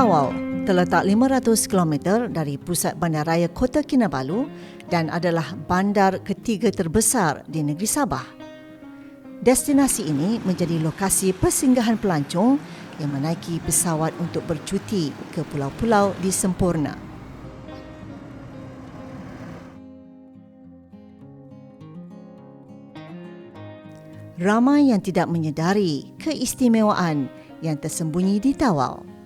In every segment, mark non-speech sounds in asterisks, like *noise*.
Tawau terletak 500 km dari pusat bandaraya Kota Kinabalu dan adalah bandar ketiga terbesar di negeri Sabah. Destinasi ini menjadi lokasi persinggahan pelancong yang menaiki pesawat untuk bercuti ke pulau-pulau di Sempurna. Ramai yang tidak menyedari keistimewaan yang tersembunyi di Tawau.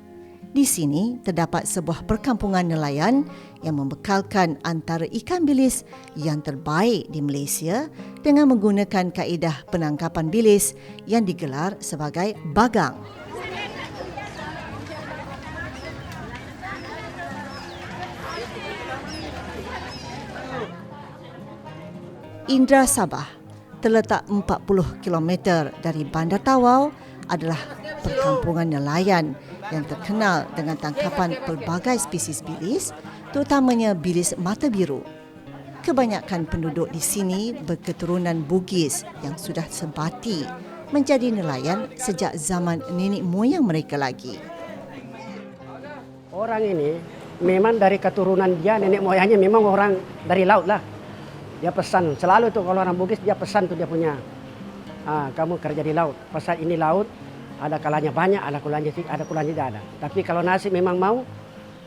Di sini terdapat sebuah perkampungan nelayan yang membekalkan antara ikan bilis yang terbaik di Malaysia dengan menggunakan kaedah penangkapan bilis yang digelar sebagai bagang. Indra Sabah terletak 40 km dari Bandar Tawau adalah perkampungan nelayan yang terkenal dengan tangkapan pelbagai spesies bilis, terutamanya bilis mata biru. Kebanyakan penduduk di sini berketurunan Bugis yang sudah sempati menjadi nelayan sejak zaman nenek moyang mereka lagi. Orang ini memang dari keturunan dia nenek moyangnya memang orang dari laut lah. Dia pesan selalu tuh kalau orang Bugis dia pesan tuh dia punya ah, kamu kerja di laut. Pasal ini laut ada kalanya banyak, ada kalanya ada kalanya tidak ada. Tapi kalau nasi memang mau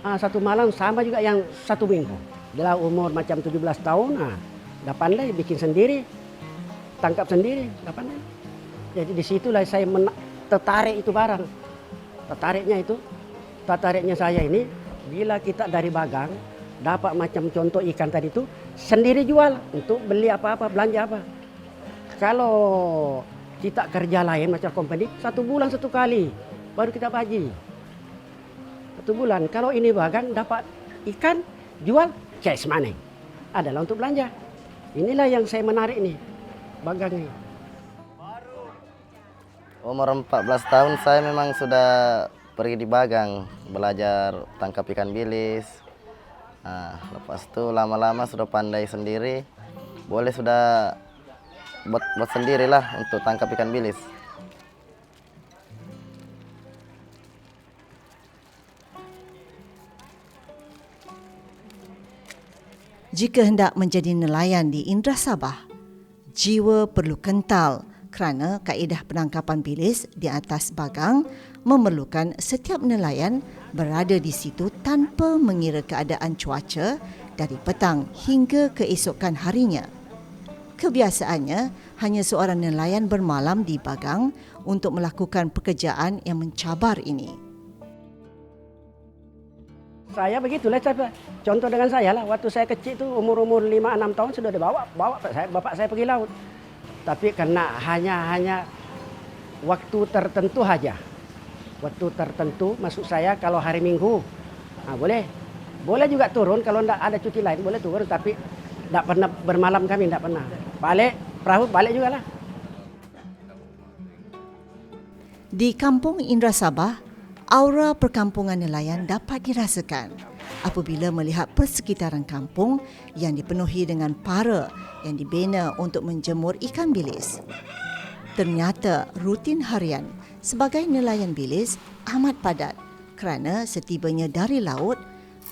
ah, satu malam sama juga yang satu minggu. Dia umur macam 17 tahun, ah, dah pandai bikin sendiri, tangkap sendiri, dah pandai. Jadi di situlah saya tertarik itu barang. Tertariknya itu, tertariknya saya ini bila kita dari bagang dapat macam contoh ikan tadi itu sendiri jual untuk beli apa-apa, belanja apa. Kalau kita kerja lain macam company, satu bulan satu kali baru kita bagi. Satu bulan. Kalau ini bagang dapat ikan, jual cash money. Adalah untuk belanja. Inilah yang saya menarik nih, bagang ini. Umur 14 tahun saya memang sudah pergi di Bagang belajar tangkap ikan bilis. Nah, lepas itu lama-lama sudah pandai sendiri. Boleh sudah buat buat sendirilah untuk tangkap ikan bilis. Jika hendak menjadi nelayan di Indra Sabah, jiwa perlu kental kerana kaedah penangkapan bilis di atas bagang memerlukan setiap nelayan berada di situ tanpa mengira keadaan cuaca dari petang hingga keesokan harinya. Kebiasaannya, hanya seorang nelayan bermalam di bagang untuk melakukan pekerjaan yang mencabar ini. Saya begitulah contoh dengan saya lah waktu saya kecil tu umur-umur 5 6 tahun sudah dibawa bawa saya bapak saya pergi laut. Tapi karena hanya hanya waktu tertentu saja. Waktu tertentu maksud saya kalau hari Minggu nah, boleh. Boleh juga turun kalau tidak ada cuti lain boleh turun tapi tidak pernah bermalam kami tidak pernah. Balik perahu balik juga lah. Di Kampung Indra Sabah, aura perkampungan nelayan dapat dirasakan apabila melihat persekitaran kampung yang dipenuhi dengan para yang dibina untuk menjemur ikan bilis. Ternyata rutin harian sebagai nelayan bilis amat padat kerana setibanya dari laut,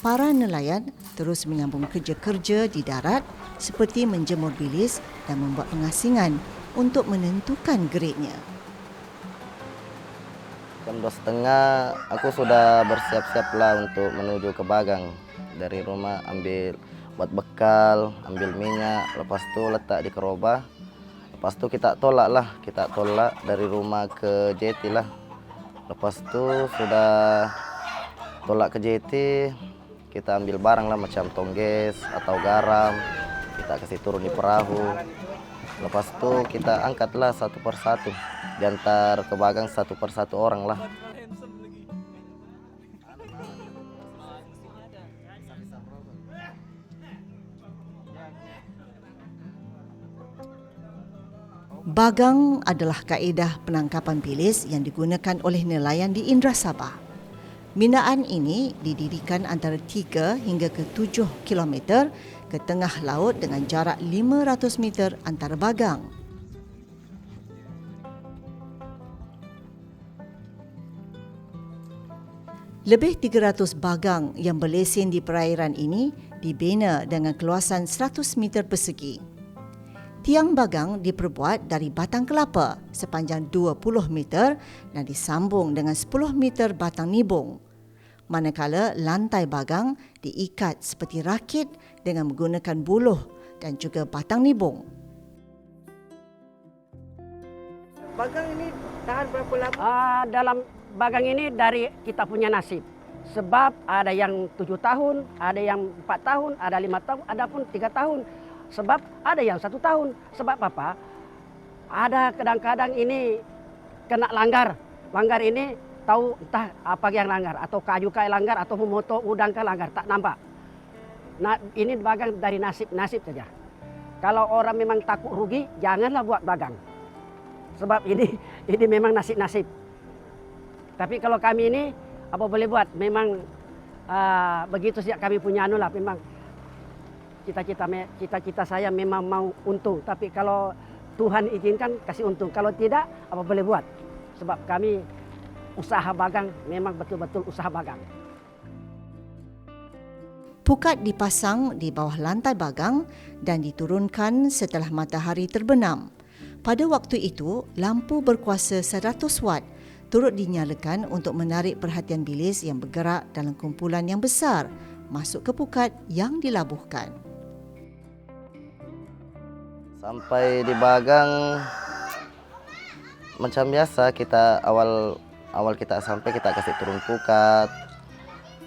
para nelayan terus menyambung kerja-kerja di darat seperti menjemur bilis dan membuat pengasingan untuk menentukan gradenya. Jam dua setengah aku sudah bersiap-siap lah untuk menuju ke Bagang. Dari rumah ambil buat bekal, ambil minyak, lepas tu letak di kerobah. Lepas tu kita tolak lah, kita tolak dari rumah ke jeti lah. Lepas tu sudah tolak ke jeti, kita ambil barang lah macam tongges atau garam. Kita kasih turun di perahu. Lepas tu kita angkatlah satu persatu. Diantar ke bagang satu persatu orang lah. Bagang adalah kaedah penangkapan bilis yang digunakan oleh nelayan di Indra Sabah. Binaan ini didirikan antara 3 hingga ke 7 km ke tengah laut dengan jarak 500 meter antara bagang. Lebih 300 bagang yang berlesen di perairan ini dibina dengan keluasan 100 meter persegi. Tiang bagang diperbuat dari batang kelapa sepanjang 20 meter dan disambung dengan 10 meter batang nibung. Manakala lantai bagang diikat seperti rakit dengan menggunakan buluh dan juga batang nibung. Bagang ini tahan berapa lama? Ah, dalam bagang ini dari kita punya nasib. Sebab ada yang tujuh tahun, ada yang empat tahun, ada lima tahun, ada pun tiga tahun. Sebab ada yang satu tahun. Sebab apa? Ada kadang-kadang ini kena langgar. Langgar ini tahu entah apa yang langgar atau kayu kah langgar atau motor udang kah langgar tak nampak. Nah, ini bagang dari nasib-nasib saja. Kalau orang memang takut rugi, janganlah buat bagang. Sebab ini *laughs* ini memang nasib-nasib. Tapi kalau kami ini apa boleh buat? Memang uh, begitu sejak kami punya anu lah. Memang cita-cita cita-cita saya memang mau untung. Tapi kalau Tuhan izinkan kasih untung. Kalau tidak apa boleh buat? Sebab kami usaha bagang memang betul-betul usaha bagang. Pukat dipasang di bawah lantai bagang dan diturunkan setelah matahari terbenam. Pada waktu itu, lampu berkuasa 100 watt turut dinyalakan untuk menarik perhatian bilis yang bergerak dalam kumpulan yang besar masuk ke pukat yang dilabuhkan. Sampai di Bagang macam biasa kita awal awal kita sampai kita kasih turun pukat.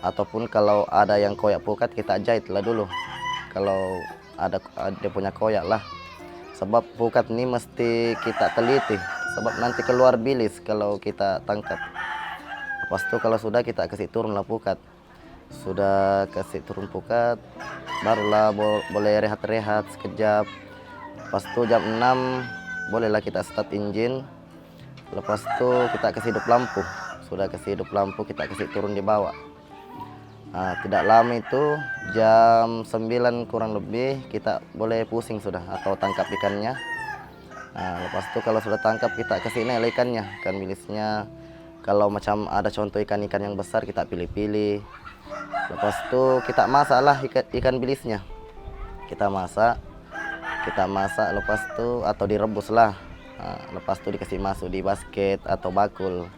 Ataupun kalau ada yang koyak pukat kita jahit lah dulu. Kalau ada dia punya koyak lah. Sebab pukat ini mesti kita teliti. Sebab nanti keluar bilis kalau kita tangkap. Lepas itu kalau sudah kita kasih turun lah pukat. Sudah kasih turun pukat barulah bo boleh rehat-rehat sekejap lepas itu jam 6 bolehlah kita start engine lepas itu kita kasih hidup lampu sudah kasih hidup lampu kita kasih turun di bawah Nah, tidak lama itu jam 9 kurang lebih kita boleh pusing sudah atau tangkap ikannya. Nah, lepas itu kalau sudah tangkap kita ke sini ikannya, ikan bilisnya. Kalau macam ada contoh ikan-ikan yang besar kita pilih-pilih. Lepas itu kita masak lah ikan, ikan bilisnya. Kita masak, kita masak lepas itu atau direbus lah. Lepas itu dikasih masuk di basket atau bakul.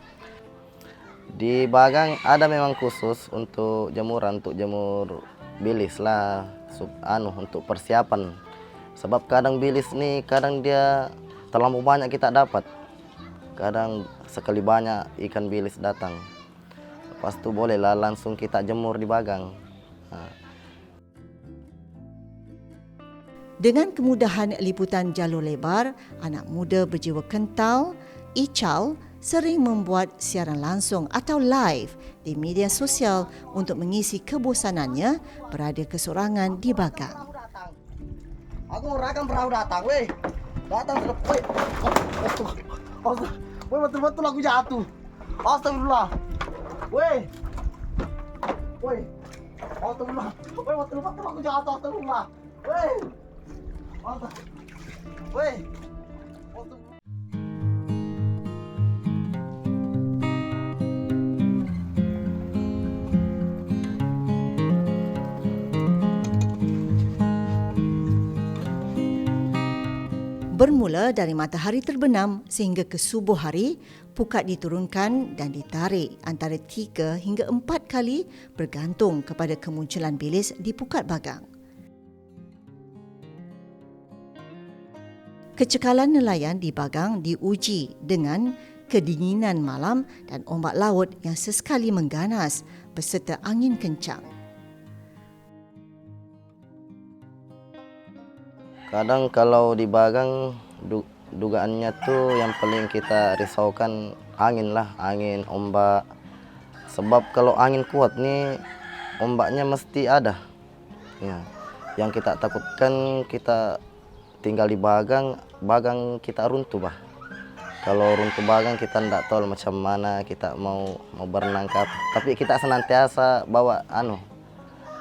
Di Bagang ada memang khusus untuk jemuran, untuk jemur bilis lah, sub, anu untuk persiapan. Sebab kadang bilis nih, kadang dia terlalu banyak kita dapat. Kadang sekali banyak ikan bilis datang. Lepas itu bolehlah langsung kita jemur di Bagang. Nah. Dengan kemudahan liputan jalur lebar, anak muda berjiwa kental, Ical sering membuat siaran langsung atau live di media sosial untuk mengisi kebosanannya berada kesorangan di Bagang. Aku rakan perahu datang, weh. Datang sudah, weh. Weh betul-betul aku jatuh. Astagfirullah. Weh. Weh. Astagfirullah. Weh betul-betul aku jatuh. Astagfirullah. Weh. Bermula dari matahari terbenam sehingga ke subuh hari, pukat diturunkan dan ditarik antara tiga hingga empat kali bergantung kepada kemunculan bilis di pukat bagang. Kecekalan nelayan di bagang diuji dengan kedinginan malam dan ombak laut yang sesekali mengganas beserta angin kencang. Kadang kalau di Bagang du, dugaannya tuh yang paling kita risaukan angin lah, angin, ombak. Sebab kalau angin kuat nih ombaknya mesti ada. Ya. Yang kita takutkan kita tinggal di Bagang, Bagang kita runtuh bah. Kalau runtuh Bagang kita tidak tahu macam mana kita mau mau berenang Tapi kita senantiasa bawa anu,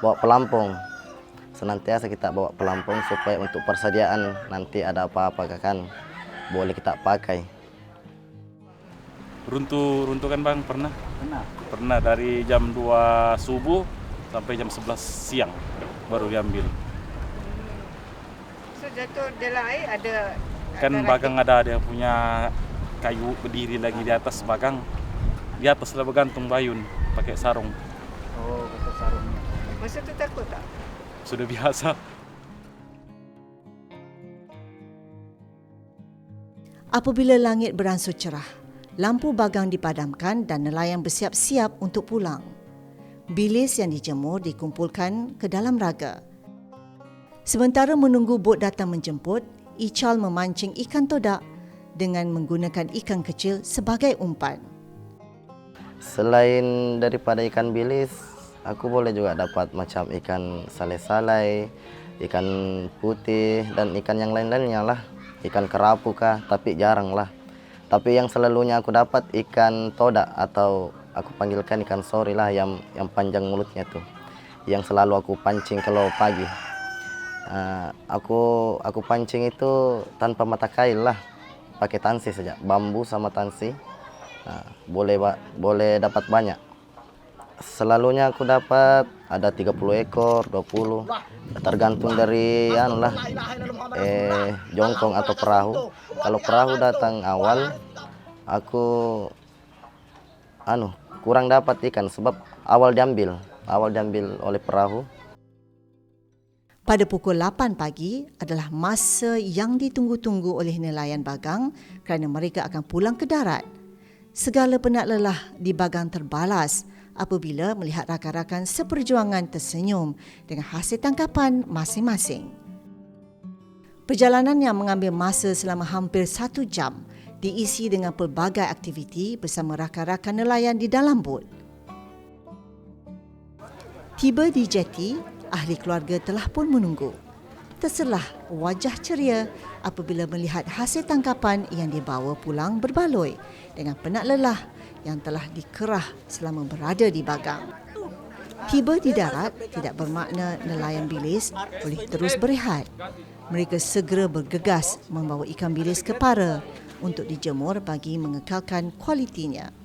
bawa pelampung senantiasa kita bawa pelampung supaya untuk persediaan nanti ada apa-apa kan boleh kita pakai. Runtuh, runtuh kan bang pernah? Pernah. Pernah dari jam 2 subuh sampai jam 11 siang baru diambil. Jatuh dalam air ada Kan ada bagang ada dia punya kayu berdiri lagi di atas bagang. Di atas lah bergantung bayun pakai sarung. Oh, sarungnya. rakit. Masa tu takut tak? Sudah biasa. Apabila langit beransur cerah, lampu bagang dipadamkan dan nelayan bersiap-siap untuk pulang. Bilis yang dijemur dikumpulkan ke dalam raga. Sementara menunggu bot datang menjemput, Ical memancing ikan todak dengan menggunakan ikan kecil sebagai umpan. Selain daripada ikan bilis, aku boleh juga dapat macam ikan salai-salai, ikan putih dan ikan yang lain-lainnya lah. Ikan kerapu kah, tapi jarang lah. Tapi yang selalunya aku dapat ikan todak atau aku panggilkan ikan sori lah yang yang panjang mulutnya tuh. Yang selalu aku pancing kalau pagi. Ah, aku aku pancing itu tanpa mata kail lah, pakai tansi saja, bambu sama tansi. Nah, boleh boleh dapat banyak. Selalunya aku dapat ada 30 ekor, 20. Tergantung dari anu lah. Eh, jongkong atau perahu. Kalau perahu datang awal, aku anu kurang dapat ikan sebab awal diambil, awal diambil oleh perahu. Pada pukul 8 pagi adalah masa yang ditunggu-tunggu oleh nelayan bagang kerana mereka akan pulang ke darat. Segala penat lelah di bagang terbalas apabila melihat rakan-rakan seperjuangan tersenyum dengan hasil tangkapan masing-masing. Perjalanan yang mengambil masa selama hampir satu jam diisi dengan pelbagai aktiviti bersama rakan-rakan nelayan di dalam bot. Tiba di jeti, ahli keluarga telah pun menunggu. Terselah wajah ceria apabila melihat hasil tangkapan yang dibawa pulang berbaloi dengan penat lelah yang telah dikerah selama berada di bagang. Tiba di darat tidak bermakna nelayan bilis boleh terus berehat. Mereka segera bergegas membawa ikan bilis ke para untuk dijemur bagi mengekalkan kualitinya.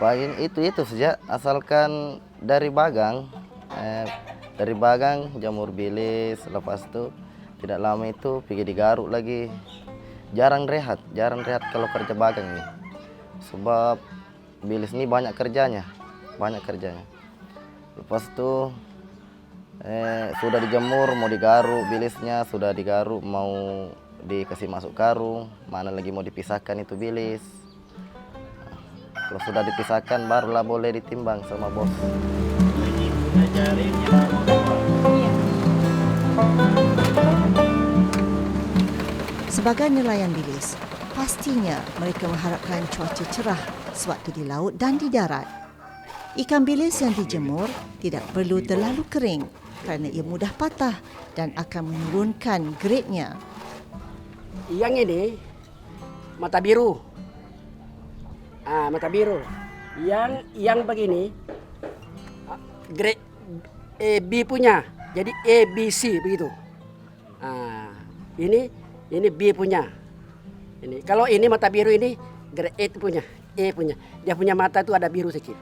Paling itu itu saja. Asalkan dari bagang eh, dari bagang jamur bilis lepas itu tidak lama itu pergi digaruk lagi. Jarang rehat jarang rehat kalau kerja bagang nih sebab bilis ini banyak kerjanya banyak kerjanya. Lepas itu eh, sudah dijemur mau digaruk bilisnya sudah digaruk mau dikasih masuk karung mana lagi mau dipisahkan itu bilis kalau sudah dipisahkan barulah boleh ditimbang sama bos. Sebagai nelayan bilis, pastinya mereka mengharapkan cuaca cerah sewaktu di laut dan di darat. Ikan bilis yang dijemur tidak perlu terlalu kering kerana ia mudah patah dan akan menurunkan gradenya. Yang ini mata biru. Ah, mata biru. Yang yang begini ah, grade A B punya. Jadi A B C begitu. Ah, ini ini B punya. Ini kalau ini mata biru ini grade A punya. A punya. Dia punya mata itu ada biru sedikit.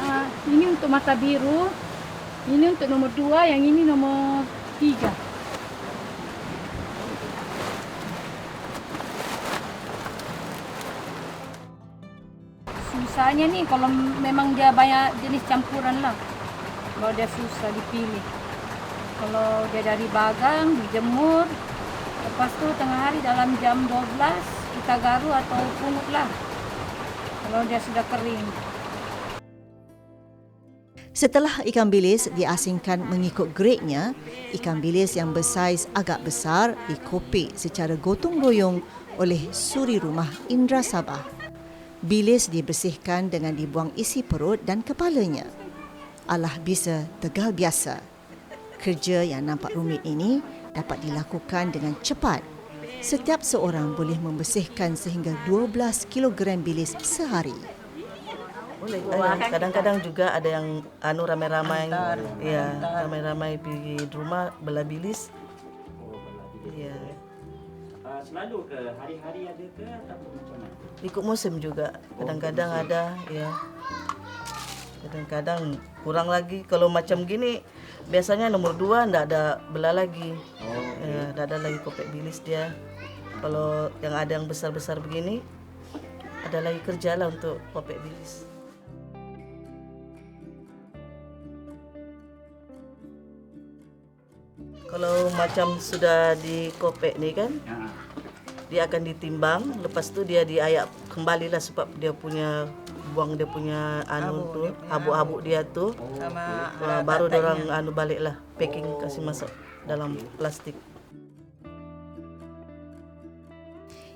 Ah, ini untuk mata biru, ini untuk nomor dua, yang ini nomor tiga. Susahnya nih kalau memang dia banyak jenis campuran lah. Kalau dia susah dipilih. Kalau dia dari bagang, dijemur, lepas tu tengah hari dalam jam 12 kita garu atau pungut lah. Kalau dia sudah kering. Setelah ikan bilis diasingkan mengikut gradenya, ikan bilis yang bersaiz agak besar dikopik secara gotong royong oleh suri rumah Indra Sabah. Bilis dibersihkan dengan dibuang isi perut dan kepalanya. Allah bisa tegal biasa. Kerja yang nampak rumit ini dapat dilakukan dengan cepat. Setiap seorang boleh membersihkan sehingga 12 kg bilis sehari. Boleh. Eh, Kadang-kadang juga ada yang anu ramai-ramai. Ya, ramai-ramai pergi di rumah bela bilis. Ya. Selalu ke hari-hari ada ke ataupun macam mana? Ikut musim juga. Kadang-kadang ada, ya. Kadang-kadang kurang lagi. Kalau macam gini, biasanya nomor dua ndak ada belah lagi. Ya, ndak ada lagi kopek bilis dia. Kalau yang ada yang besar-besar begini, ada lagi kerja lah untuk kopek bilis. Kalau macam sudah di kopek ni kan, Ha. Dia akan ditimbang. Lepas tu dia diayak kembalilah sebab dia punya buang dia punya anu tu habuk-habuk dia tu. Sama baru dia orang anu baliklah packing kasih masuk dalam plastik.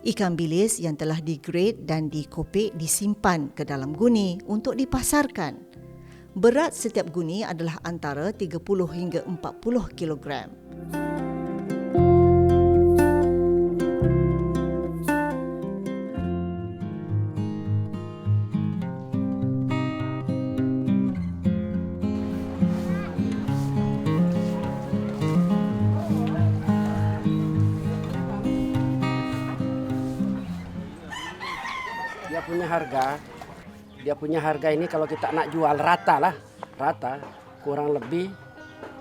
Ikan bilis yang telah digrade dan dikopek disimpan ke dalam guni untuk dipasarkan. Berat setiap guni adalah antara 30 hingga 40 kilogram. Dia punya harga ini kalau kita nak jual rata lah rata kurang lebih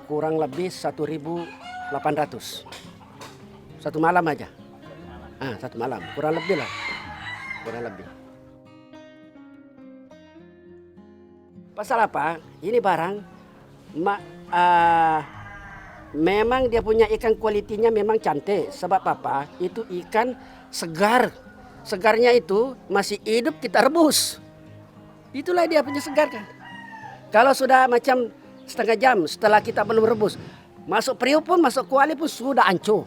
kurang lebih 1.800 satu malam aja. Ah satu malam. Kurang lebih lah. Kurang lebih. Pasal apa? Ini barang ma, ah, memang dia punya ikan kualitinya memang cantik. Sebab apa? Itu ikan segar. Segarnya itu masih hidup kita rebus. Itulah dia punya segar kan. Kalau sudah macam setengah jam setelah kita belum rebus, masuk periuk pun, masuk kuali pun sudah hancur.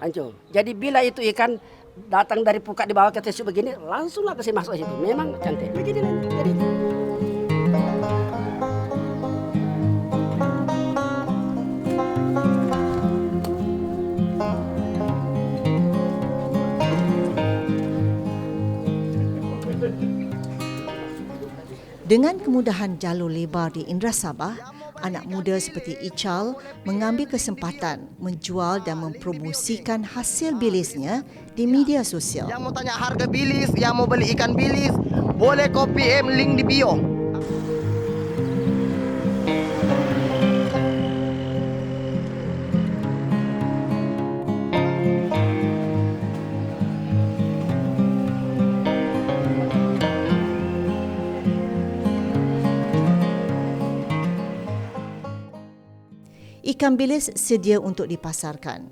Hancur. Jadi bila itu ikan datang dari pukat di bawah ke tisu begini, langsunglah kasih masuk situ. Memang cantik. Begini. Jadi Dengan kemudahan jalur lebar di Indra Sabah, anak muda seperti Ichal mengambil kesempatan menjual dan mempromosikan hasil bilisnya di media sosial. Yang mau tanya harga bilis, yang mau beli ikan bilis, boleh kau PM link di bio. Ikan bilis sedia untuk dipasarkan.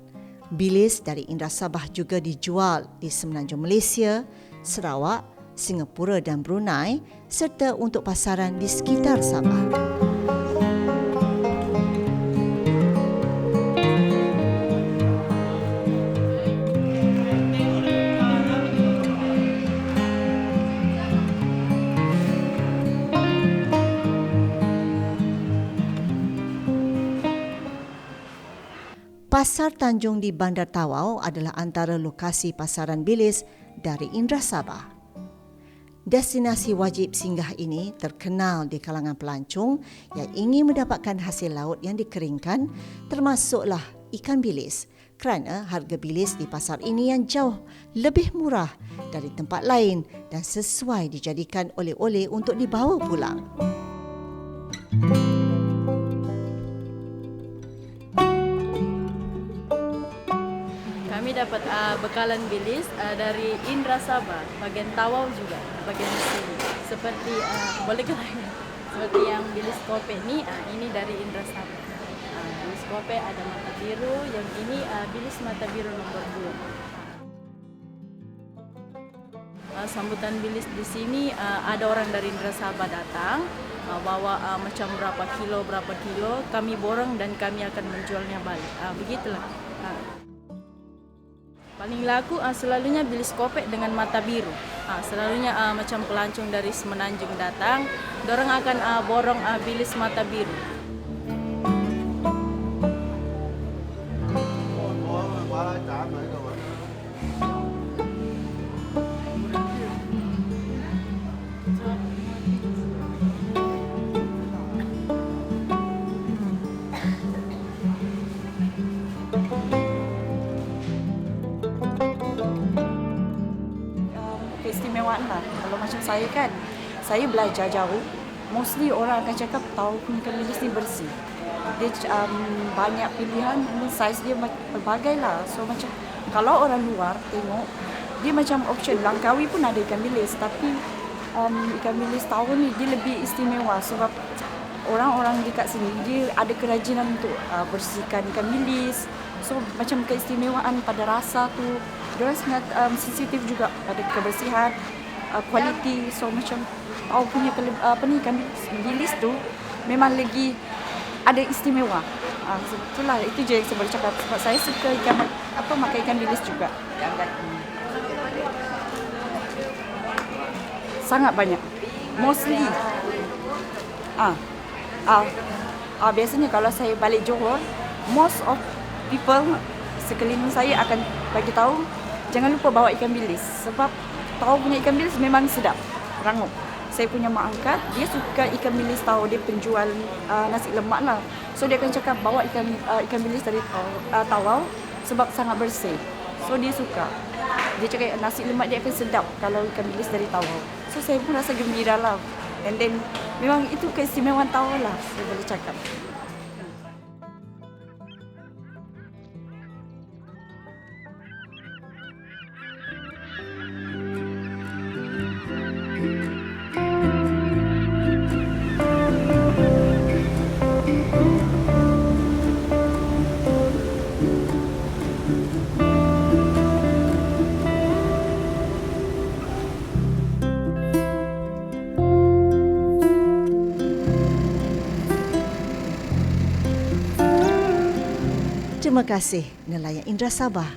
Bilis dari Indra Sabah juga dijual di Semenanjung Malaysia, Sarawak, Singapura dan Brunei serta untuk pasaran di sekitar Sabah. Pasar Tanjung di Bandar Tawau adalah antara lokasi pasaran bilis dari Indra Sabah. Destinasi wajib singgah ini terkenal di kalangan pelancong yang ingin mendapatkan hasil laut yang dikeringkan termasuklah ikan bilis kerana harga bilis di pasar ini yang jauh lebih murah dari tempat lain dan sesuai dijadikan oleh-oleh untuk dibawa pulang. Kami uh, bekalan bilis uh, dari Indra Sabah, bagian Tawau juga, bagian sini. Seperti uh, boleh ke Seperti yang bilis kope ni, uh, ini dari Indra Sabah. Uh, bilis kope ada mata biru, yang ini uh, bilis mata biru nomor 2. Uh, sambutan bilis di sini uh, ada orang dari Indra Sabah datang uh, bawa uh, macam berapa kilo berapa kilo kami borong dan kami akan menjualnya balik. Uh, begitulah. Paling laku uh, selalunya bilis kopek dengan mata biru. Uh, selalunya uh, macam pelancong dari Semenanjung datang, dorang akan uh, borong uh, bilis mata biru. Saya belajar jauh. Mostly orang akan cakap tahu ikan bilis ni bersih. Dia um, banyak pilihan, and saiz dia pelbagai lah. So macam kalau orang luar tengok, dia macam option Langkawi pun ada ikan bilis. Tapi um, ikan bilis tahun ni dia lebih istimewa sebab orang-orang dekat sini dia ada kerajinan untuk uh, bersihkan ikan bilis. So macam keistimewaan pada rasa tu, dia sangat um, sensitif juga pada kebersihan, uh, kualiti. So macam tahu punya kele- uh, apa ni ikan bilis, tu memang lagi ada istimewa. Uh, itulah itu je yang saya boleh cakap sebab saya suka ikan apa makan ikan bilis juga. Sangat banyak. Mostly ah ah ah biasanya kalau saya balik Johor, most of people sekeliling saya akan bagi tahu jangan lupa bawa ikan bilis sebab tahu punya ikan bilis memang sedap, rangup. Saya punya mak angkat, dia suka ikan bilis tahu, dia penjual uh, nasi lemak lah. So dia akan cakap bawa ikan uh, ikan bilis dari uh, tawau sebab sangat bersih. So dia suka. Dia cakap nasi lemak dia akan sedap kalau ikan bilis dari tawau. So saya pun rasa gembira lah. And then memang itu keistimewaan tawau lah saya boleh cakap. Terima kasih nelayan Indra Sabah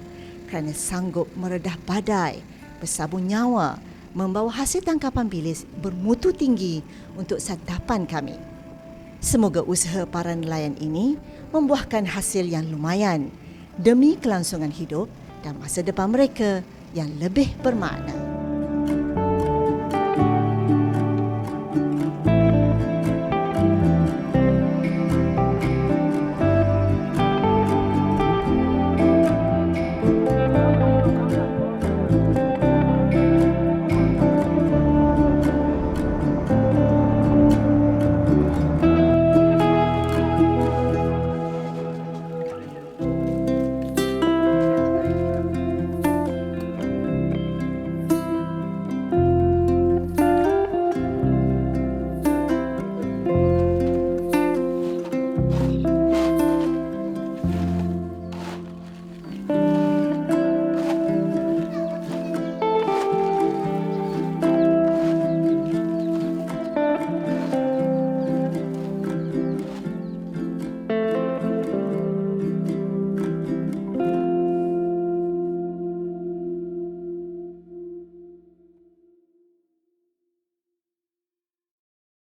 kerana sanggup meredah badai, bersabun nyawa, membawa hasil tangkapan bilis bermutu tinggi untuk santapan kami. Semoga usaha para nelayan ini membuahkan hasil yang lumayan demi kelangsungan hidup dan masa depan mereka yang lebih bermakna.